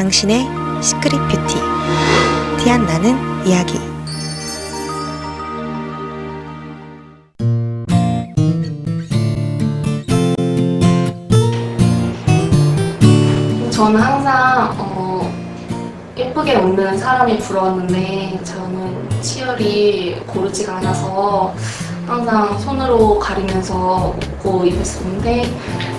당신의 시크릿 뷰티. 티안 나는 이야기. 저는 항상 어, 예쁘게 웃는 사람이 부러웠는데 저는 치열이 고르지가 않아서 항상 손으로 가리면서 웃고 입었었는데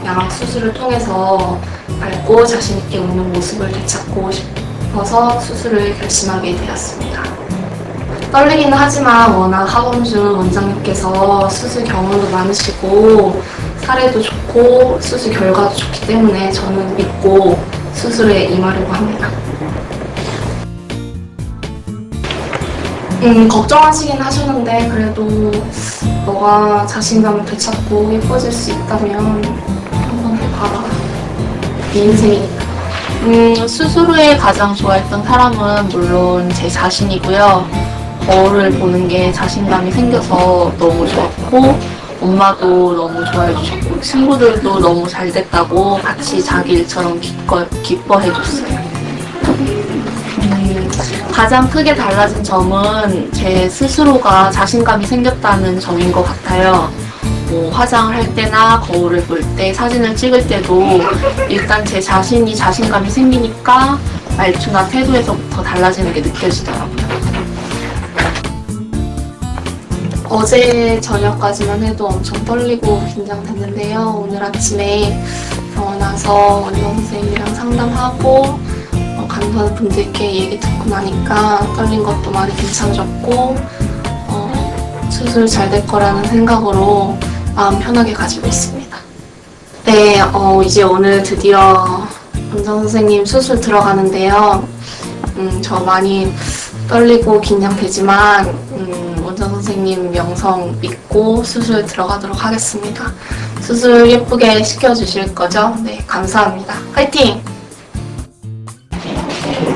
양악 수술을 통해서 밝고 자신 있게 웃는 모습을 되찾고 싶어서 수술을 결심하게 되었습니다. 떨리기는 하지만 워낙 하범준 원장님께서 수술 경험도 많으시고 사례도 좋고 수술 결과도 좋기 때문에 저는 믿고 수술에 임하려고 합니다. 음, 걱정하시긴 하셨는데 그래도 너가 자신감을 되찾고 예뻐질 수 있다면 한번 해봐라. 네 인생이니까. 음, 후에 가장 좋아했던 사람은 물론 제 자신이고요. 거울을 보는 게 자신감이 생겨서 너무 좋았고 엄마도 너무 좋아해 주셨고 친구들도 너무 잘 됐다고 같이 자기 일처럼 기뻐, 기뻐해 줬어요. 음, 가장 크게 달라진 점은 제 스스로가 자신감이 생겼다는 점인 것 같아요. 뭐 화장을 할 때나 거울을 볼 때 사진을 찍을 때도 일단 제 자신이 자신감이 생기니까 말투나 태도에서부터 달라지는 게 느껴지더라고요. 어제 저녁까지만 해도 엄청 떨리고 긴장됐는데요. 오늘 아침에 와서 원장 선생님이랑 상담하고 어, 간호사 분들께 얘기 듣고 나니까 떨린 것도 많이 괜찮아졌고 어, 수술 잘 될 거라는 생각으로 마음 편하게 가지고 있습니다. 네, 어, 이제 오늘 드디어 원장 선생님 수술 들어가는데요. 음, 저 많이 떨리고 긴장되지만 음, 원장 선생님 명성 믿고 수술 들어가도록 하겠습니다. 수술 예쁘게 시켜주실 거죠? 네, 감사합니다. 화이팅!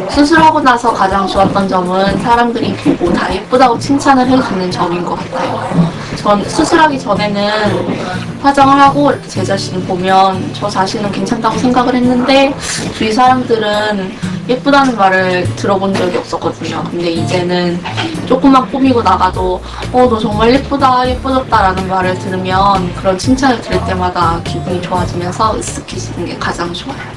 수술하고 나서 가장 좋았던 점은 사람들이 보고 다 예쁘다고 칭찬을 해주는 점인 것 같아요. 전 수술하기 전에는 화장을 하고 제 자신을 보면 저 자신은 괜찮다고 생각을 했는데 주위 사람들은 예쁘다는 말을 들어본 적이 없었거든요. 근데 이제는 조금만 꾸미고 나가도 어, 너 정말 예쁘다, 예뻐졌다라는 말을 들으면 그런 칭찬을 들을 때마다 기분이 좋아지면서 으쓱해지는 게 가장 좋아요.